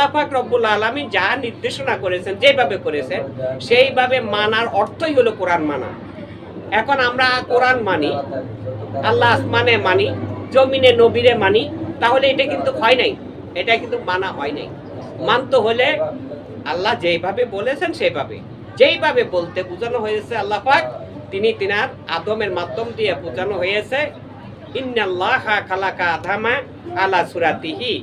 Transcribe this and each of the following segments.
আল্লাহ পাক রব্বুল আলমী যা নির্দেশনা করেছেন, যেভাবে করেছেন, সেইভাবে মানার অর্থই হলো কোরআন মানা। এখন আমরা কোরআন মানি, আল্লাহ আসমানে মানি, জমিনে নবীরে মানি, তাহলে এটা কিন্তু হয় নাই। এটা কিন্তু মানা হয় নাই। মানতে হলে আল্লাহ যেভাবে বলেছেন সেভাবে। যেইভাবে বলতে বোঝানো হয়েছে আল্লাহ পাক তিনি তিনার আদমের মাধ্যম দিয়ে বোঝানো হয়েছে, ইন্নাল্লাহ খালাকা আধামা আলা সুরাতিহি।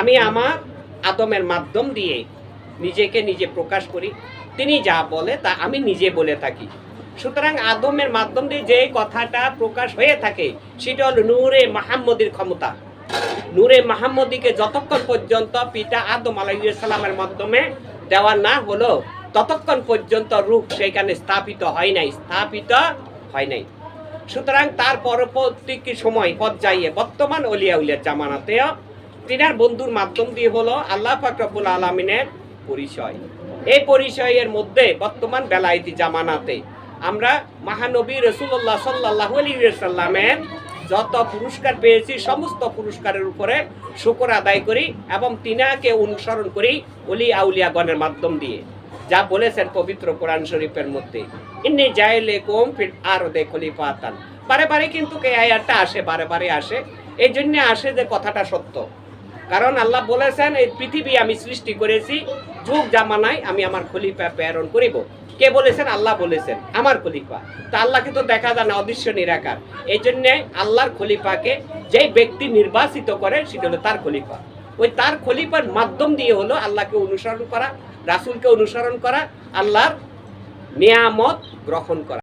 আমি আমার আদমের মাধ্যম দিয়ে নিজেকে নিজে প্রকাশ করি। তিনি যা বলে তা আমি নিজে বলে থাকি। সুতরাং আদমের মাধ্যম দিয়ে যে কথাটা প্রকাশ হয়ে থাকে, সেটা হল নূরে মাহমুদের ক্ষমতা। নূরে মাহমুদিকে যতক্ষণ পর্যন্ত পিতা আদম আলাইসালামের মাধ্যমে দেওয়া না হলো, ততক্ষণ পর্যন্ত রূপ সেখানে স্থাপিত হয় নাই, স্থাপিত হয় নাই। সুতরাং তার পরবর্তী সময় পর্যায়ে বর্তমান অলিয়া উলিয়ার জামানাতেও তিনার বন্ধুর মাধ্যম দিয়ে হলো আল্লাহ ফাকরাবুল আলমিনের পরিচয়। এই পরিচয়ের মধ্যে বর্তমান বেলায়েতি জামানাতে আমরা মহানবী রসুল্লাহ সাল্লাহ আলী সাল্লামের যত পুরস্কার পেয়েছি, সমস্ত পুরস্কারের উপরে শুকর আদায় করি এবং তিনাকে অনুসরণ করি অলি আউলিয়াগণের মাধ্যম দিয়ে। যা বলেছেন পবিত্র কোরআন শরীফের মধ্যে, ইন্নি জাইলে কোম ফিট আর দে খলিফাতান। বারে বারে কিন্তু এই আয়াতটা আসে, বারে বারে আসে। এই জন্য আসে যে কথাটা সত্য। কারণ আল্লাহ বলেছেন, এই পৃথিবী আমি সৃষ্টি করেছি, যুগ জামানায় আমি আমার খলিফা প্রেরণ করিব। কে বলেছেন? আল্লাহ বলেছেন, আমার খলিফা। তা আল্লাহকে তো দেখা যায় না, অদৃশ্য, নিরাকার। এই জন্যে আল্লাহর খলিফাকে যেই ব্যক্তি নির্বাচিত করে, সেটা হলো তার খলিফা। ওই তার খলিফার মাধ্যম দিয়ে হলো আল্লাহকে অনুসরণ করা, রাসূলকে অনুসরণ করা, আল্লাহর নিয়ামত গ্রহণ করা।